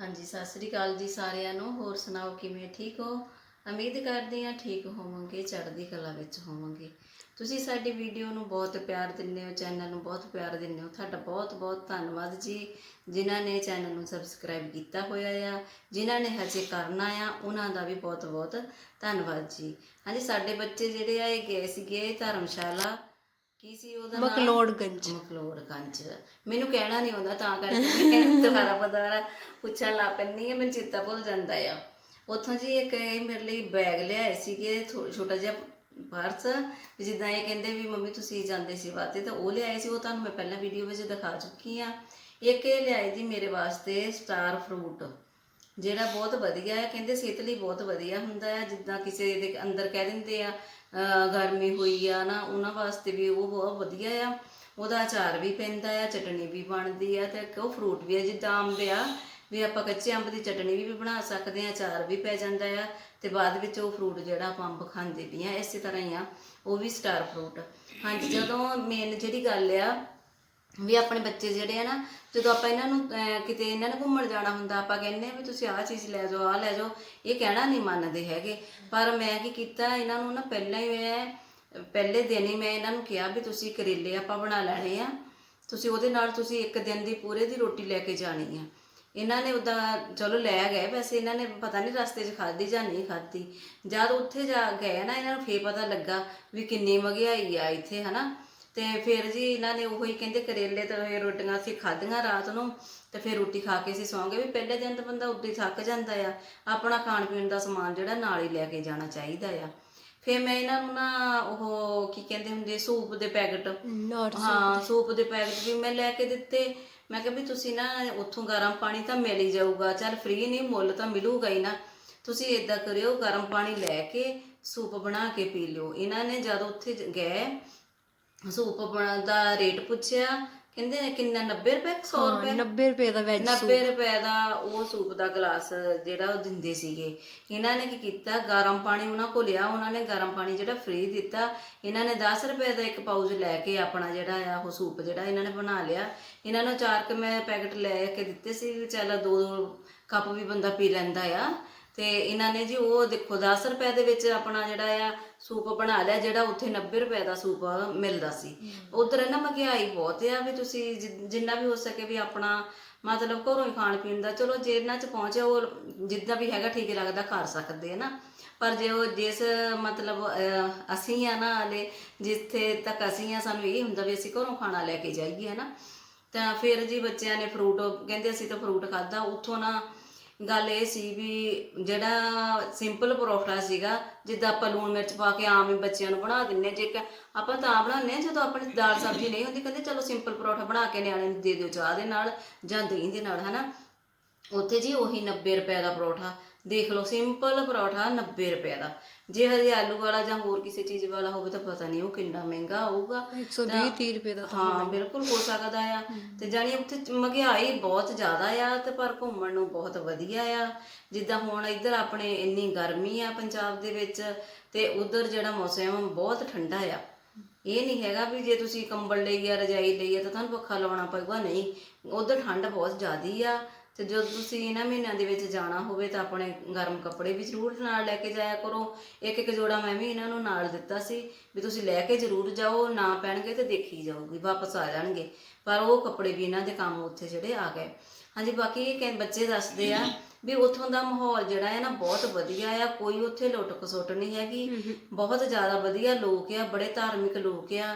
ਹਾਂਜੀ, ਸਤਿ ਸ੍ਰੀ ਅਕਾਲ ਜੀ ਸਾਰਿਆਂ ਨੂੰ। ਹੋਰ ਸੁਣਾਓ, ਕਿਵੇਂ ਠੀਕ ਹੋ? ਉਮੀਦ ਕਰਦੇ ਹਾਂ ਠੀਕ ਹੋਵੋਗੇ, ਚੜ੍ਹਦੀ ਕਲਾ ਵਿੱਚ ਹੋਵੋਗੇ। ਤੁਸੀਂ ਸਾਡੀ ਵੀਡੀਓ ਨੂੰ ਬਹੁਤ ਪਿਆਰ ਦਿੰਦੇ ਹੋ, ਚੈਨਲ ਨੂੰ ਬਹੁਤ ਪਿਆਰ ਦਿੰਦੇ ਹੋ। ਤੁਹਾਡਾ ਬਹੁਤ ਬਹੁਤ ਧੰਨਵਾਦ ਜੀ, ਜਿਨ੍ਹਾਂ ਨੇ ਚੈਨਲ ਨੂੰ ਸਬਸਕ੍ਰਾਈਬ ਕੀਤਾ ਹੋਇਆ ਆ, ਜਿਨ੍ਹਾਂ ਨੇ ਹਜੇ ਕਰਨਾ ਆ, ਉਹਨਾਂ ਦਾ ਵੀ ਬਹੁਤ ਬਹੁਤ ਧੰਨਵਾਦ ਜੀ। ਹਾਂਜੀ, ਸਾਡੇ ਬੱਚੇ ਜਿਹੜੇ ਆ, ਇਹ ਗਏ ਸੀਗੇ ਧਰਮਸ਼ਾਲਾ। ਕੀ ਸੀ ਉਹਦਾ ਨਾਮ? ਮਕਲੋੜਗੰਜ। ਮਕਲੋੜਗੰਜ। ਮੈਨੂੰ ਕਹਿਣਾ ਨਹੀਂ ਆਉਂਦਾ ਤਾਂ ਕਰਕੇ ਮੈਂ ਦੁਬਾਰਾ ਦੁਬਾਰਾ ਪੁੱਛਣ ਲੱਗ ਪੈਂਦੀ ਹਾਂ ਮੈਨੂੰ ਚੇਤਾ ਭੁੱਲ ਜਾਂਦਾ ਆ। ਉੱਥੋਂ ਜੀ ਇੱਕ ਇਹ ਮੇਰੇ ਲਈ ਬੈਗ ਲਿਆਏ ਸੀਗੇ ਛੋਟਾ ਜਿਹਾ ਪਰਸ। ਜਿੱਦਾਂ ਇਹ ਕਹਿੰਦੇ ਵੀ ਮੰਮੀ ਤੁਸੀਂ ਜਾਂਦੇ ਸੀ ਵਾਤੇ ਤਾਂ ਉਹ ਲਿਆਏ ਸੀ ਉਹ ਤੁਹਾਨੂੰ ਮੈਂ ਪਹਿਲਾਂ ਵੀਡੀਓ ਵਿੱਚ ਦਿਖਾ ਚੁੱਕੀ ਆ ਇੱਕ ਇਹ ਲਿਆਏ ਜੀ ਮੇਰੇ ਵਾਸਤੇ ਸਟਾਰ ਫਰੂਟ। ਜਿਹੜਾ ਬਹੁਤ ਵਧੀਆ ਹੈ, ਕਹਿੰਦੇ ਸਿਹਤ ਲਈ ਬਹੁਤ ਵਧੀਆ ਹੁੰਦਾ ਹੈ, ਜਿੱਦਾਂ ਕਿਸੇ ਦੇ ਅੰਦਰ ਕਹਿ ਦਿੰਦੇ ਆ ਗਰਮੀ ਹੋਈ ਆ ਨਾ, ਉਹਨਾਂ ਵਾਸਤੇ ਵੀ ਉਹ ਬਹੁਤ ਵਧੀਆ ਆ। ਉਹਦਾ ਅਚਾਰ ਵੀ ਪੈਂਦਾ ਆ ਚਟਣੀ ਵੀ ਬਣਦੀ ਆ ਤੇ ਉਹ ਫਰੂਟ ਵੀ ਆ, ਜਿੱਦਾਂ ਅੰਬ ਆ, ਵੀ ਆਪਾਂ ਕੱਚੇ ਅੰਬ ਦੀ ਚਟਣੀ ਵੀ ਬਣਾ ਸਕਦੇ ਆ, ਅਚਾਰ ਵੀ ਪੈ ਜਾਂਦਾ ਆ ਤੇ ਬਾਅਦ ਵਿੱਚ ਉਹ ਫਰੂਟ ਜਿਹੜਾ ਆਪਾਂ ਅੰਬ ਖਾਂਦੇ ਵੀ ਆ, ਇਸੇ ਤਰ੍ਹਾਂ ਹੀ ਆ, ਉਹ ਵੀ ਸਟਾਰ ਫਰੂਟ ਹਾਂਜੀ, ਜਦੋਂ ਮੇਨ ਜਿਹੜੀ ਗੱਲ ਆ ਵੀ ਆਪਣੇ ਬੱਚੇ ਜਿਹੜੇ ਆ ਨਾ, ਜਦੋਂ ਆਪਾਂ ਇਹਨਾਂ ਨੂੰ ਕਿਤੇ ਇਹਨਾਂ ਨੇ ਘੁੰਮਣ ਜਾਣਾ ਹੁੰਦਾ, ਆਪਾਂ ਕਹਿੰਦੇ ਆ ਵੀ ਤੁਸੀਂ ਆਹ ਚੀਜ਼ ਲੈ ਜਾਓ, ਆਹ ਲੈ ਜਾਓ, ਇਹ ਕਹਿਣਾ ਨਹੀਂ ਮੰਨਦੇ ਹੈਗੇ। ਪਰ ਮੈਂ ਕੀ ਕੀਤਾ, ਇਹਨਾਂ ਨੂੰ ਨਾ ਪਹਿਲਾਂ ਹੀ ਮੈਂ, ਪਹਿਲੇ ਦਿਨ ਹੀ ਮੈਂ ਇਹਨਾਂ ਨੂੰ ਕਿਹਾ ਵੀ ਤੁਸੀਂ ਕਰੇਲੇ ਆਪਾਂ ਬਣਾ ਲੈਣੇ ਆ। ਤੁਸੀਂ ਉਹਦੇ ਨਾਲ ਤੁਸੀਂ ਇੱਕ ਦਿਨ ਦੀ ਪੂਰੇ ਦੀ ਰੋਟੀ ਲੈ ਕੇ ਜਾਣੀ ਆ। ਇਹਨਾਂ ਨੇ ਉਦਾਂ ਚਲੋ ਲੈ ਗਏ, ਵੈਸੇ ਇਹਨਾਂ ਨੇ ਪਤਾ ਨਹੀਂ ਰਸਤੇ 'ਚ ਖਾਧੀ ਜਾਂ ਨਹੀਂ ਖਾਧੀ। ਜਦ ਉੱਥੇ ਜਾ ਗਏ ਨਾ, ਇਹਨਾਂ ਨੂੰ ਫੇਰ ਪਤਾ ਲੱਗਾ ਵੀ ਕਿੰਨੀ ਮਹਿੰਗਾਈ ਆ ਇੱਥੇ, ਹਨਾ। ਤੇ ਫਿਰ ਜੀ ਇਹਨਾਂ ਨੇ ਉਹੀ ਕਹਿੰਦੇ ਕਰੇਲੇ ਤੇ ਇਹ ਰੋਟੀਆਂ ਅਸੀਂ ਖਾਧੀਆਂ ਰਾਤ ਨੂੰ ਤੇ ਫਿਰ ਰੋਟੀ ਖਾ ਕੇ ਅਸੀਂ ਸੌਂ ਗਏ ਵੀ ਪਹਿਲੇ ਦਿਨ ਤਾਂ ਬੰਦਾ ਉੱਦਾਂ ਹੀ ਥੱਕ ਜਾਂਦਾ ਆ ਆਪਣਾ ਖਾਣ ਪੀਣ ਦਾ ਸਮਾਨ ਜਿਹੜਾ ਨਾਲ ਹੀ ਲੈ ਕੇ ਜਾਣਾ ਚਾਹੀਦਾ ਆ। ਫਿਰ ਮੈਂ ਇਹਨਾਂ ਨੂੰ ਨਾ ਉਹ ਕੀ ਕਹਿੰਦੇ ਹੁੰਦੇ ਸੂਪ ਦੇ ਪੈਕਟ ਹਾਂ ਸੂਪ ਦੇ ਪੈਕਟ ਵੀ ਮੈਂ ਲੈ ਕੇ ਦਿੱਤੇ। ਮੈਂ ਕਿਹਾ ਵੀ ਤੁਸੀਂ ਨਾ ਉੱਥੋਂ ਗਰਮ ਪਾਣੀ ਤਾਂ ਮਿਲ ਹੀ ਜਾਊਗਾ ਚੱਲ ਫ੍ਰੀ ਨਹੀਂ ਮੁੱਲ ਤਾਂ ਮਿਲੂਗਾ ਹੀ ਨਾ। ਤੁਸੀਂ ਇਦਾਂ ਕਰਿਓ ਗਰਮ ਪਾਣੀ ਲੈ ਕੇ ਸੂਪ ਬਣਾ ਕੇ ਪੀ ਲਿਓ। ਇਹਨਾਂ ਨੇ ਜਦ ਉੱਥੇ ਗਏ ਸੂਪ ਬਣਾ ਦਾ ਰੇਟ ਪੁੱਛਿਆ ਕਹਿੰਦੇ ਕਿੰਨਾ 90 ਰੁਪਏ 100 ਰੁਪਏ? 90 ਰੁਪਏ ਦਾ ਵੈਜ 90 ਰੁਪਏ ਦਾ ਉਹ ਸੂਪ ਦਾ ਗਲਾਸ ਜਿਹੜਾ ਉਹ ਦਿੰਦੇ ਸੀਗੇ। ਇਹਨਾਂ ਨੇ ਕੀ ਕੀਤਾ ਗਰਮ ਪਾਣੀ ਉਹਨਾਂ ਕੋਲ ਲਿਆ ਉਹਨਾਂ ਨੇ ਗਰਮ ਪਾਣੀ ਜਿਹੜਾ ਫ੍ਰੀ ਦਿੱਤਾ। ਇਹਨਾਂ ਨੇ 10 ਰੁਪਏ ਦਾ ਇੱਕ ਪਾਊਚ ਲੈ ਕੇ ਆਪਣਾ ਜਿਹੜਾ ਆ ਉਹ ਸੂਪ ਜਿਹੜਾ ਇਹਨਾਂ ਨੇ ਬਣਾ ਲਿਆ। ਇਹਨਾਂ ਨੂੰ ਚਾਰ ਕੁ ਮੈਂ ਪੈਕਟ ਲੈ ਕੇ ਦਿੱਤੇ ਸੀ ਵੀ ਚੱਲ ਦੋ ਕੱਪ ਵੀ ਬੰਦਾ ਪੀ ਲੈਂਦਾ ਆ। ਤੇ ਇਹਨਾਂ ਨੇ ਜੀ ਉਹ ਦੇਖੋ 10 ਰੁਪਏ ਦੇ ਵਿੱਚ ਆਪਣਾ ਜਿਹੜਾ ਆ ਸੂਪ ਬਣਾ ਲਿਆ ਜਿਹੜਾ ਉੱਥੇ 90 ਰੁਪਏ ਦਾ ਸੂਪ ਮਿਲਦਾ ਸੀ। ਉਧਰ ਨਾ ਮਹਿੰਗਾਈ ਬਹੁਤ ਆ ਵੀ ਤੁਸੀਂ ਜਿੰਨਾ ਵੀ ਹੋ ਸਕੇ ਵੀ ਆਪਣਾ ਮਤਲਬ ਘਰੋਂ ਹੀ ਖਾਣ ਪੀਣ ਦਾ ਚਲੋ ਜੇ ਇਹਨਾਂ ਚ ਪਹੁੰਚਿਆ ਉਹ ਜਿੱਦਾਂ ਵੀ ਹੈਗਾ ਠੀਕ ਲੱਗਦਾ ਕਰ ਸਕਦੇ ਆ ਨਾ। ਪਰ ਜੇ ਉਹ ਜਿਸ ਮਤਲਬ ਅਸੀਂ ਆ ਨਾ ਹਲੇ ਜਿੱਥੇ ਤੱਕ ਅਸੀਂ ਆ ਸਾਨੂੰ ਇਹ ਹੁੰਦਾ ਵੀ ਅਸੀਂ ਘਰੋਂ ਖਾਣਾ ਲੈ ਕੇ ਜਾਈਏ ਹਨਾ। ਤਾਂ ਫਿਰ ਜੀ ਬੱਚਿਆਂ ਨੇ ਫਰੂਟ ਕਹਿੰਦੇ ਅਸੀਂ ਤਾਂ ਫਰੂਟ ਖਾਦਾ ਉੱਥੋਂ ਨਾ ਗੱਲ ਇਹ ਸੀ ਵੀ ਜਿਹੜਾ ਸਿੰਪਲ ਪਰੌਠਾ ਸੀਗਾ, ਜਿੱਦਾਂ ਆਪਾਂ ਲੂਣ ਮਿਰਚ ਪਾ ਕੇ ਆਮ ਹੀ ਬੱਚਿਆਂ ਨੂੰ ਬਣਾ ਦਿੰਨੇ ਜੇ ਆਪਾਂ ਤਾਂ ਬਣਾਉਂਦੇ ਹਾਂ, ਜਦੋਂ ਆਪਣੀ ਦਾਲ ਸਬਜ਼ੀ ਨਹੀਂ ਹੁੰਦੀ, ਕਹਿੰਦੇ ਚਲੋ ਸਿੰਪਲ ਪਰੌਠਾ ਬਣਾ ਕੇ ਨਿਆਣੇ ਨੂੰ ਦੇ ਦਿਓ ਚਾਹ ਦੇ ਨਾਲ ਜਾਂ ਦਹੀਂ ਦੇ ਨਾਲ, ਹਨਾ? ਉੱਥੇ ਜੀ ਉਹੀ 90 ਰੁਪਏ ਦਾ ਪਰੌਠਾ। ਦੇਖ ਲਓ ਸਿੰਪਲ ਪਰੌਠਾ 90 ਰੁਪਏ ਦਾ। ਜੇ ਹਜੇ ਆਲੂ ਵਾਲਾ ਜਾਂ ਹੋਰ ਕਿਸੇ ਚੀਜ਼ ਵਾਲਾ ਹੋਵੇ ਤਾਂ ਪਤਾ ਨਹੀਂ ਉਹ ਕਿੰਨਾ ਮਹਿੰਗਾ ਹੋਊਗਾ 120 30 ਰੁਪਏ ਦਾ ਹਾਂ ਬਿਲਕੁਲ ਹੋ ਸਕਦਾ ਆ। ਤੇ ਜਾਨੀ ਉੱਥੇ ਮਹਿੰਗਾਈ ਬਹੁਤ ਜ਼ਿਆਦਾ ਆ ਤੇ ਪਰ ਘੁੰਮਣ ਨੂੰ ਬਹੁਤ ਵਧੀਆ ਆ। ਜਿੱਦਾਂ ਹੁਣ ਇੱਧਰ ਆਪਣੇ ਇੰਨੀ ਗਰਮੀ ਆ ਪੰਜਾਬ ਦੇ ਵਿੱਚ ਤੇ ਉਧਰ ਜਿਹੜਾ ਮੌਸਮ ਬਹੁਤ ਠੰਡਾ ਆ। ਇਹ ਨਹੀਂ ਹੈਗਾ ਵੀ ਜੇ ਤੁਸੀਂ ਕੰਬਲ ਲਈ ਆ ਰਜਾਈ ਲਈ ਤਾਂ ਤੁਹਾਨੂੰ ਪੱਖਾ ਲਾਉਣਾ ਪਊਗਾ ਨਹੀਂ। ਉਧਰ ਠੰਡ ਬਹੁਤ ਜ਼ਿਆਦੀ ਆ ਤੇ ਜਦੋਂ ਤੁਸੀਂ ਇਹਨਾਂ ਮਹੀਨਿਆਂ ਦੇ ਵਿੱਚ ਜਾਣਾ ਹੋਵੇ ਤਾਂ ਆਪਣੇ ਗਰਮ ਕੱਪੜੇ ਵੀ ਜ਼ਰੂਰ ਨਾਲ ਲੈ ਕੇ ਜਾਇਆ ਕਰੋ। ਇੱਕ ਇੱਕ ਜੋੜਾ ਮੈਂ ਵੀ ਇਹਨਾਂ ਨੂੰ ਨਾਲ ਦਿੱਤਾ ਸੀ ਵੀ ਤੁਸੀਂ ਲੈ ਕੇ ਜ਼ਰੂਰ ਜਾਓ ਨਾ ਪੈਣਗੇ ਤੇ ਦੇਖੀ ਜਾਊਗੀ ਵਾਪਸ ਆ ਜਾਣਗੇ। ਪਰ ਉਹ ਕੱਪੜੇ ਵੀ ਇਹਨਾਂ ਦੇ ਕੰਮ ਉੱਥੇ ਜਿਹੜੇ ਆ ਗਏ। ਹਾਂਜੀ ਬਾਕੀ ਇਹ ਬੱਚੇ ਦੱਸਦੇ ਆ ਵੀ ਉੱਥੋਂ ਦਾ ਮਾਹੌਲ ਜਿਹੜਾ ਹੈ ਨਾ ਬਹੁਤ ਵਧੀਆ ਆ ਕੋਈ ਉੱਥੇ ਲੁੱਟ ਖਸੁੱਟ ਨਹੀਂ ਹੈਗੀ। ਬਹੁਤ ਜ਼ਿਆਦਾ ਵਧੀਆ ਲੋਕ ਆ ਬੜੇ ਧਾਰਮਿਕ ਲੋਕ ਆ।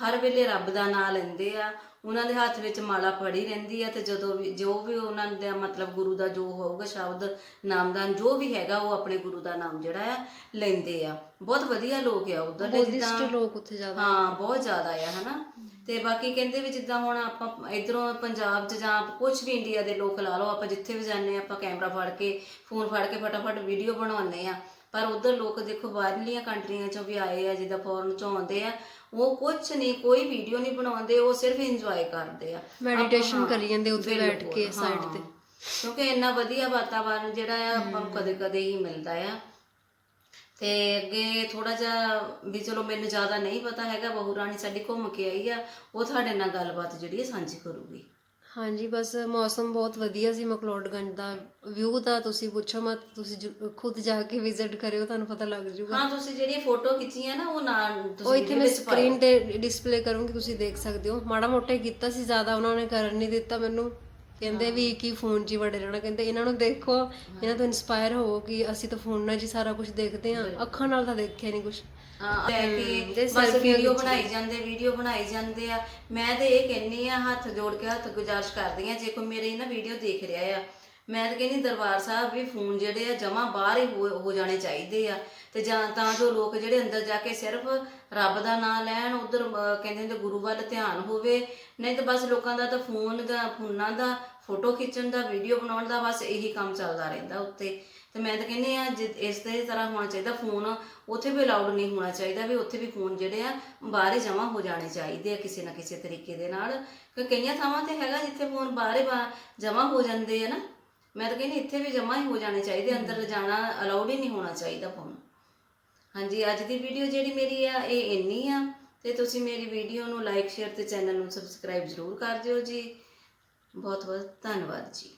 ਹਰ ਵੇਲੇ ਰੱਬ ਦਾ ਨਾਮ ਲੈਂਦੇ ਆ ਉਹਨਾਂ ਦੇ ਹੱਥ ਵਿੱਚ ਮਾਲਾ ਫੜੀ ਰਹਿੰਦੀ ਆ ਤੇ ਜਦੋਂ ਵੀ ਜੋ ਵੀ ਉਹਨਾਂ ਦਾ ਮਤਲਬ ਗੁਰੂ ਦਾ ਜੋ ਹੋਊਗਾ ਸ਼ਬਦ ਨਾਮਦਾਨ ਜੋ ਵੀ ਹੈਗਾ ਉਹ ਆਪਣੇ ਗੁਰੂ ਦਾ ਨਾਮ ਜਿਹੜਾ ਆ ਲੈਂਦੇ ਆ। ਬਹੁਤ ਵਧੀਆ ਲੋਕ ਆ ਉਧਰ ਦੇ ਜਿੱਦਾਂ ਲੋਕ ਉੱਥੇ ਜ਼ਿਆਦਾ ਹਾਂ ਬਹੁਤ ਜ਼ਿਆਦਾ ਆ ਹਨਾ? ਤੇ ਬਾਕੀ ਕਹਿੰਦੇ ਵੀ ਜਿੱਦਾਂ ਹੁਣ ਆਪਾਂ ਇਧਰੋਂ ਪੰਜਾਬ 'ਚ ਜਾਂ ਕੁਝ ਵੀ ਇੰਡੀਆ ਦੇ ਲੋਕ ਲਾ ਲਓ ਆਪਾਂ ਜਿੱਥੇ ਵੀ ਜਾਂਦੇ ਆ ਆਪਾਂ ਕੈਮਰਾ ਫੜ ਕੇ ਫੋਨ ਫੜ ਕੇ ਫਟਾਫਟ ਵੀਡੀਓ ਬਣਾਉਂਦੇ ਆ। ਪਰ ਉਧਰ ਲੋਕ ਦੇਖੋ ਬਾਹਰਲੀਆਂ ਕੰਟਰੀਆਂ 'ਚੋਂ ਵੀ ਆਏ ਆ ਜਿੱਦਾਂ ਫੋਰਨ 'ਚੋਂ ਆਉਂਦੇ ਆ ਉਹ ਕੁਝ ਨਹੀਂ ਕੋਈ ਵੀਡੀਓ ਨਹੀਂ ਬਣਾਉਂਦੇ ਉਹ ਸਿਰਫ ਇੰਜੋਏ ਕਰਦੇ ਆ। ਮੈਡੀਟੇਸ਼ਨ ਕਰੀ ਜਾਂਦੇ ਉੱਥੇ ਬੈਠ ਕੇ ਸਾਈਡ। ਤੇ। ਕਿਉਂਕਿ ਇੰਨਾ ਵਧੀਆ ਵਾਤਾਵਰਨ ਜਿਹੜਾ ਆ ਆਪਾਂ ਨੂੰ ਕਦੇ ਕਦੇ ਹੀ ਮਿਲਦਾ ਆ। ਤੇ ਅੱਗੇ ਥੋੜਾ ਜਿਹਾ ਵੀ ਚਲੋ ਮੈਨੂੰ ਜ਼ਿਆਦਾ ਨਹੀਂ ਪਤਾ ਹੈਗਾ ਬਹੂ ਰਾਣੀ ਸਾਡੀ ਘੁੰਮ ਕੇ ਆਈ ਆ ਉਹ ਤੁਹਾਡੇ ਨਾਲ ਗੱਲਬਾਤ ਜਿਹੜੀ ਹੈ ਸਾਂਝੀ ਕਰੂਗੀ। ਹਾਂਜੀ ਬਸ ਮੌਸਮ ਬਹੁਤ ਵਧੀਆ ਸੀ ਮਕਲੋਡਗੰਜ ਦਾ। ਵਿਊ ਤਾਂ ਤੁਸੀਂ ਪੁੱਛੋ ਮਤ ਤੁਸੀਂ ਜ਼ਰੂ- ਖੁਦ ਜਾ ਕੇ ਵਿਜ਼ਿਟ ਕਰਿਓ ਤੁਹਾਨੂੰ ਪਤਾ ਲੱਗ ਜਾਊਗਾ ਹਾਂ ਤੁਸੀਂ ਜਿਹੜੀ ਫੋਟੋ ਖਿੱਚੀਆਂ ਨਾ ਉਹ ਨਾਲ ਉਹ ਤੁਸੀਂ ਇੱਥੇ ਮੈਂ ਵਿੱਚ ਪਾਇਓ। ਸਕਰੀਨ ਤੇ ਡਿਸਪਲੇ ਕਰੂੰਗੀ ਤੁਸੀਂ ਦੇਖ ਸਕਦੇ ਹੋ। ਮਾੜਾ ਮੋਟਾ ਹੀ ਕੀਤਾ ਸੀ ਜ਼ਿਆਦਾ ਉਹਨਾਂ ਨੇ ਕਰਨ ਨਹੀਂ ਦਿੱਤਾ ਮੈਨੂੰ। ਕਹਿੰਦੇ ਵੀ ਕੀ ਫੋਨ 'ਚ ਹੀ ਵੜੇ ਰਹਿਣਾ। ਕਹਿੰਦੇ ਇਹਨਾਂ ਨੂੰ ਦੇਖੋ ਇਹਨਾਂ ਤੋਂ ਇਨਸਪਾਇਰ ਹੋਵੋ ਕਿ ਅਸੀਂ ਤਾਂ ਫੋਨ ਨਾਲ ਜੀ ਸਾਰਾ ਕੁਝ ਦੇਖਦੇ ਹਾਂ। ਅੱਖਾਂ ਨਾਲ ਤਾਂ ਦੇਖਿਆ ਨਹੀਂ ਕੁਝ ਲੈ ਕੇ ਬਸ ਵੀਡੀਓ। ਬਣਾਈ ਜਾਂਦੇ ਵੀਡੀਓ ਬਣਾਈ ਜਾਂਦੇ ਆ। ਮੈਂ ਤੇ ਇਹ ਕਹਿੰਨੀ ਆ ਹੱਥ ਜੋੜ ਕੇ ਹੱਥ ਗੁਜ਼ਾਰਿਸ਼ ਕਰਦੀ ਆ ਜੇ ਕੋਈ ਮੇਰੀ ਨਾ ਵੀਡੀਓ ਦੇਖ ਰਿਹਾ ਆ। ਮੈਂ ਤਾਂ ਕਹਿੰਦੀ ਦਰਬਾਰ ਸਾਹਿਬ ਵੀ ਫੋਨ ਜਿਹੜੇ ਆ ਜਮਾ ਬਾਹਰ ਹੀ ਹੋ ਹੋ ਜਾਣੇ ਚਾਹੀਦੇ ਆ। ਤੇ ਜਾਂ ਤਾਂ ਜੋ ਲੋਕ ਜਿਹੜੇ ਅੰਦਰ ਜਾ ਕੇ ਸਿਰਫ ਰੱਬ ਦਾ ਨਾਮ ਲੈਣ ਉਧਰ ਕਹਿੰਦੇ ਨੇ ਗੁਰੂ ਵੱਲ ਧਿਆਨ ਹੋਵੇ। ਨਹੀਂ ਤਾਂ ਬਸ ਲੋਕਾਂ ਦਾ ਤਾਂ ਫੋਨ ਦਾ ਫੋਨਾਂ ਦਾ ਫੋਟੋ ਖਿੱਚਣ ਦਾ ਵੀਡੀਓ ਬਣਾਉਣ ਦਾ ਬਸ ਇਹੀ ਕੰਮ ਚੱਲਦਾ ਰਹਿੰਦਾ ਉੱਤੇ। ਤੇ ਮੈਂ ਤਾਂ ਕਹਿੰਦੀ ਆ ਜੇ ਇਸ ਦੇ ਤਰ੍ਹਾਂ ਹੋਣਾ ਚਾਹੀਦਾ ਫੋਨ। ਉੱਥੇ ਵੀ ਅਲਾਉਡ ਨਹੀਂ ਹੋਣਾ ਚਾਹੀਦਾ ਵੀ ਉੱਥੇ ਵੀ ਫੋਨ ਜਿਹੜੇ ਆ, ਬਾਹਰ ਹੀ ਜਮਾ ਹੋ ਜਾਣੇ ਚਾਹੀਦੇ ਆ ਕਿਸੇ ਨਾ ਕਿਸੇ ਤਰੀਕੇ ਦੇ ਨਾਲ। ਕਿ ਕਈਆਂ ਥਾਵਾਂ ਤੇ ਹੈਗਾ ਜਿੱਥੇ ਫੋਨ ਬਾਹਰ ਹੀ ਜਮਾ ਹੋ ਜਾਂਦੇ ਆ ਨਾ। ਮੈਂ ਤਾਂ ਕਹਿੰਦੀ ਇੱਥੇ ਵੀ ਜਮਾ ਹੀ ਹੋ ਜਾਣੇ ਚਾਹੀਦੇ, ਅੰਦਰ ਜਾਣਾ ਅਲਾਉਡ ਹੀ ਨਹੀਂ ਹੋਣਾ ਚਾਹੀਦਾ ਫੋਨ। ਹਾਂਜੀ, ਅੱਜ ਦੀ ਵੀਡੀਓ ਜਿਹੜੀ ਮੇਰੀ ਆ, ਇਹ ਇੰਨੀ ਆ। ਤੇ ਤੁਸੀਂ ਮੇਰੀ ਵੀਡੀਓ ਨੂੰ ਲਾਈਕ ਸ਼ੇਅਰ ਤੇ ਚੈਨਲ ਨੂੰ ਸਬਸਕ੍ਰਾਈਬ ਜ਼ਰੂਰ ਕਰ ਦਿਓ ਜੀ। ਬਹੁਤ ਬਹੁਤ ਧੰਨਵਾਦ ਜੀ।